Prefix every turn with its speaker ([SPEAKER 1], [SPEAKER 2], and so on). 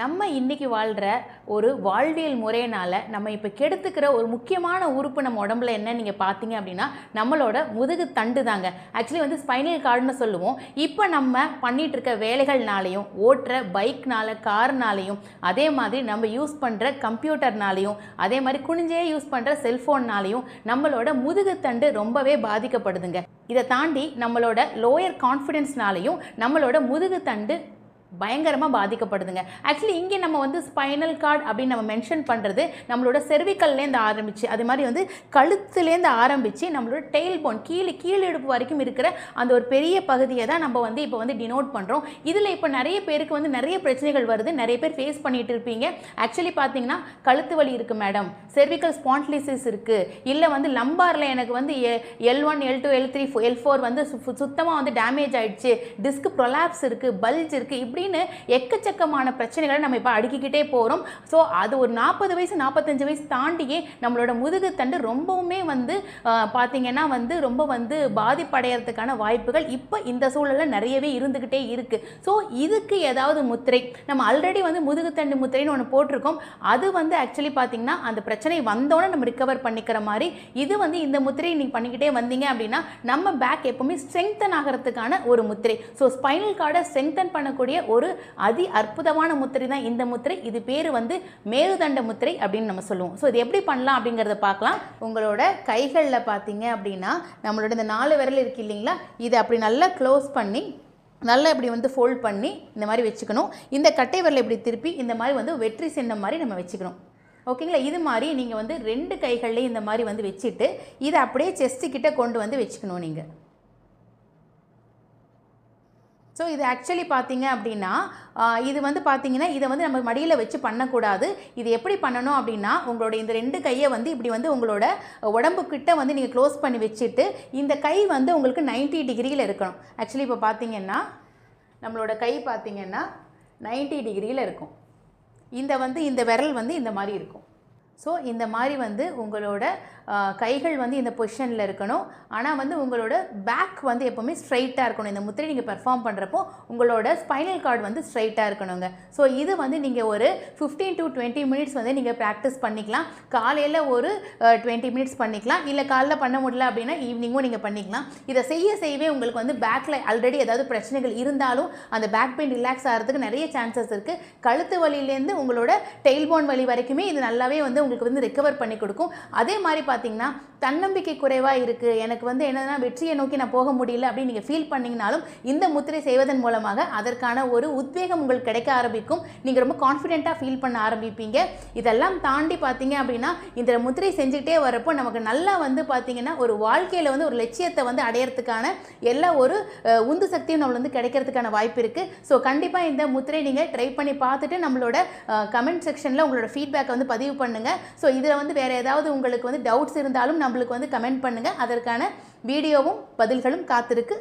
[SPEAKER 1] நம்ம இன்றைக்கி வாழ்கிற ஒரு வாழ்வியல் முறையினால் நம்ம இப்போ கெடுத்துக்கிற ஒரு முக்கியமான உறுப்பு நம்ம உடம்புல என்ன நீங்கள் பார்த்தீங்க அப்படின்னா நம்மளோட முதுகு தண்டு தாங்க ஆக்சுவலி வந்து ஸ்பைனல் கார்டுன்னு சொல்லுவோம். இப்போ நம்ம பண்ணிகிட்ருக்க இருக்க வேலைகள்னாலையும் ஓட்டுற பைக்னால கார்னாலையும் அதே மாதிரி நம்ம யூஸ் பண்ணுற கம்ப்யூட்டர்னாலையும் அதே மாதிரி குனிஞ்சே யூஸ் பண்ணுற செல்ஃபோன்னாலையும் நம்மளோட முதுகு தண்டு ரொம்பவே பாதிக்கப்படுதுங்க. இதை தாண்டி நம்மளோட லோயர் கான்ஃபிடென்ஸ்னாலையும் நம்மளோட முதுகு தண்டு பயங்கரமாக பாதிக்கப்படுதுங்க. ஆக்சுவலி இங்கே நம்ம வந்து ஸ்பைனல் கார்டு அப்படின்னு நம்ம மென்ஷன் பண்ணுறது நம்மளோட செர்விக்கல்லேருந்து ஆரம்பிச்சு அது மாதிரி வந்து கழுத்துலேருந்து ஆரம்பித்து நம்மளோட டெயில் போன் கீழே கீழே இடுப்பு வரைக்கும் இருக்கிற அந்த ஒரு பெரிய பகுதியை தான் நம்ம வந்து இப்போ வந்து டினோட் பண்ணுறோம் இதில் இப்போ நிறைய பேருக்கு வந்து நிறைய பிரச்சனைகள் வருது. நிறைய பேர் ஃபேஸ் பண்ணிட்டு இருப்பீங்க. ஆக்சுவலி பார்த்தீங்கன்னா கழுத்து வலி இருக்குது மேடம் செர்விக்கல் ஸ்பான்ட்லிசிஸ் இருக்குது இல்லை வந்து லம்பாரில் எனக்கு வந்து L one L two L three L four வந்து சுத்தமாக வந்து டேமேஜ் ஆகிடுச்சு டிஸ்க் ப்ரொலாப்ஸ் இருக்குது பல்ஜ் இருக்குது இப்படி இப்படின்னு எக்கச்சக்கமான பிரச்சனைகளை நம்ம இப்போ அடுக்கிக்கிட்டே போகிறோம் ஸோ அது ஒரு நாற்பது வயசு நாற்பத்தஞ்சு வயசு தாண்டியே நம்மளோட முதுகு தண்டு ரொம்பவுமே வந்து பார்த்திங்கன்னா வந்து ரொம்ப வந்து பாதிப்படைகிறதுக்கான வாய்ப்புகள் இப்போ இந்த சூழலில் நிறையவே இருந்துக்கிட்டே இருக்குது ஸோ இதுக்கு ஏதாவது முத்திரை நம்ம ஆல்ரெடி வந்து முதுகுத்தண்டு முத்திரைன்னு ஒன்று போட்டிருக்கோம். அது வந்து ஆக்சுவலி பார்த்தீங்கன்னா அந்த பிரச்சனை வந்தோடனே நம்ம ரிக்கவர் பண்ணிக்கிற மாதிரி இது வந்து இந்த முத்திரையை நீங்கள் பண்ணிக்கிட்டே வந்தீங்க அப்படின்னா நம்ம பேக் எப்பவுமே ஸ்ட்ரெங்தன் ஆகிறதுக்கான ஒரு முத்திரை. ஸோ ஸ்பைனல் கார்டை ஸ்ட்ரெங்தன் பண்ணக்கூடிய ஒரு அதி அற்புதமான முத்திரை தான் இந்த முத்திரை. இது பேர் வந்து மேருதண்ட முத்திரை அப்படின்னு நம்ம சொல்லுவோம். ஸோ இது எப்படி பண்ணலாம் அப்படிங்கிறத பார்க்கலாம். உங்களோட கைகளில் பார்த்தீங்க அப்படின்னா நம்மளோட இந்த நாலு விரல் இருக்கு இல்லைங்களா? இதை அப்படி நல்லா க்ளோஸ் பண்ணி நல்லா இப்படி வந்து ஃபோல்ட் பண்ணி இந்த மாதிரி வச்சுக்கணும். இந்த கட்டை விரலை இப்படி திருப்பி இந்த மாதிரி வந்து வெற்றி சின்னம் மாதிரி நம்ம வச்சுக்கணும். ஓகேங்களா இது மாதிரி நீங்கள் வந்து ரெண்டு கைகள்லேயும் இந்த மாதிரி வந்து வச்சுட்டு இதை அப்படியே செஸ்ட்டு கிட்டே கொண்டு வந்து வச்சுக்கணும் நீங்கள் ஸோ இது ஆக்சுவலி பார்த்தீங்க அப்படின்னா இது வந்து பார்த்தீங்கன்னா இதை வந்து நம்ம மடியில் வச்சு பண்ணக்கூடாது. இது எப்படி பண்ணணும் அப்படின்னா உங்களோட இந்த ரெண்டு கையை வந்து இப்படி வந்து உங்களோட உடம்புக்கிட்ட வந்து நீங்கள் க்ளோஸ் பண்ணி வச்சுட்டு இந்த கை வந்து உங்களுக்கு 90 டிகிரியில் இருக்கணும். ஆக்சுவலி இப்போ பார்த்தீங்கன்னா நம்மளோட கை பார்த்திங்கன்னா நைன்டி டிகிரியில் இருக்கும். இந்த வந்து இந்த விரல் வந்து இந்த மாதிரி இருக்கும். ஸோ இந்த மாதிரி வந்து உங்களோட கைகள் வந்து இந்த பொசிஷனில் இருக்கணும். ஆனால் வந்து உங்களோட பேக் வந்து எப்போவுமே ஸ்ட்ரைட்டாக இருக்கணும். இந்த முத்திரை நீங்கள் பெர்ஃபார்ம் பண்ணுறப்போ உங்களோட ஸ்பைனல் கார்டு வந்து ஸ்ட்ரைட்டாக இருக்கணுங்க. ஸோ இது வந்து நீங்கள் ஒரு 15 டு டுவெண்ட்டி மினிட்ஸ் வந்து நீங்கள் ப்ராக்டிஸ் பண்ணிக்கலாம். காலையில் ஒரு டுவெண்ட்டி மினிட்ஸ் பண்ணிக்கலாம். இல்லை காலைல பண்ண முடியல அப்படின்னா ஈவினிங்கும் நீங்கள் பண்ணிக்கலாம். இதை செய்ய செய்யவே உங்களுக்கு வந்து பேக்கில் ஆல்ரெடி ஏதாவது பிரச்சனைகள் இருந்தாலும் அந்த பேக் பெயின் ரிலாக்ஸ் ஆகிறதுக்கு நிறைய சான்சஸ் இருக்குது கழுத்து வலியிலேருந்து உங்களோட டெய்ல்போன் வலி வரைக்குமே இது நல்லாவே வந்து உங்களுக்கு வந்து ரெக்கவர் பண்ணி கொடுக்கும். அதே மாதிரி பார்த்தீங்கன்னா தன்னம்பிக்கை குறைவாக இருக்குது எனக்கு வந்து என்னதுன்னா வெற்றியை நோக்கி நான் போக முடியல அப்படின்னு நீங்கள் ஃபீல் பண்ணிங்கனாலும் இந்த முத்திரை செய்வதன் மூலமாக அதற்கான ஒரு உத்வேகம் உங்களுக்கு கிடைக்க ஆரம்பிக்கும். நீங்கள் ரொம்ப கான்ஃபிடென்ட்டாக ஃபீல் பண்ண ஆரம்பிப்பீங்க. இதெல்லாம் தாண்டி பார்த்தீங்க அப்படின்னா இந்த முத்திரை செஞ்சுக்கிட்டே வரப்போ நமக்கு நல்லா வந்து பார்த்தீங்கன்னா ஒரு வாழ்க்கையில் வந்து ஒரு லட்சியத்தை வந்து அடையறதுக்கான எல்லா ஒரு உந்து சக்தியும் நம்மளுக்கு வந்து கிடைக்கிறதுக்கான வாய்ப்பு இருக்குது ஸோ கண்டிப்பாக இந்த முத்திரை நீங்கள் ட்ரை பண்ணி பார்த்துட்டு நம்மளோட கமெண்ட் செக்ஷனில் உங்களோட ஃபீட்பேக்கை வந்து பதிவு பண்ணுங்கள் ஸோ இதில் வந்து வேறு ஏதாவது உங்களுக்கு வந்து டவுட் டவுட்ஸ் இருந்தாலும் நம்மளுக்கு வந்து கமெண்ட் பண்ணுங்கள் அதற்கான வீடியோவும் பதில்களும் காத்திருக்கு.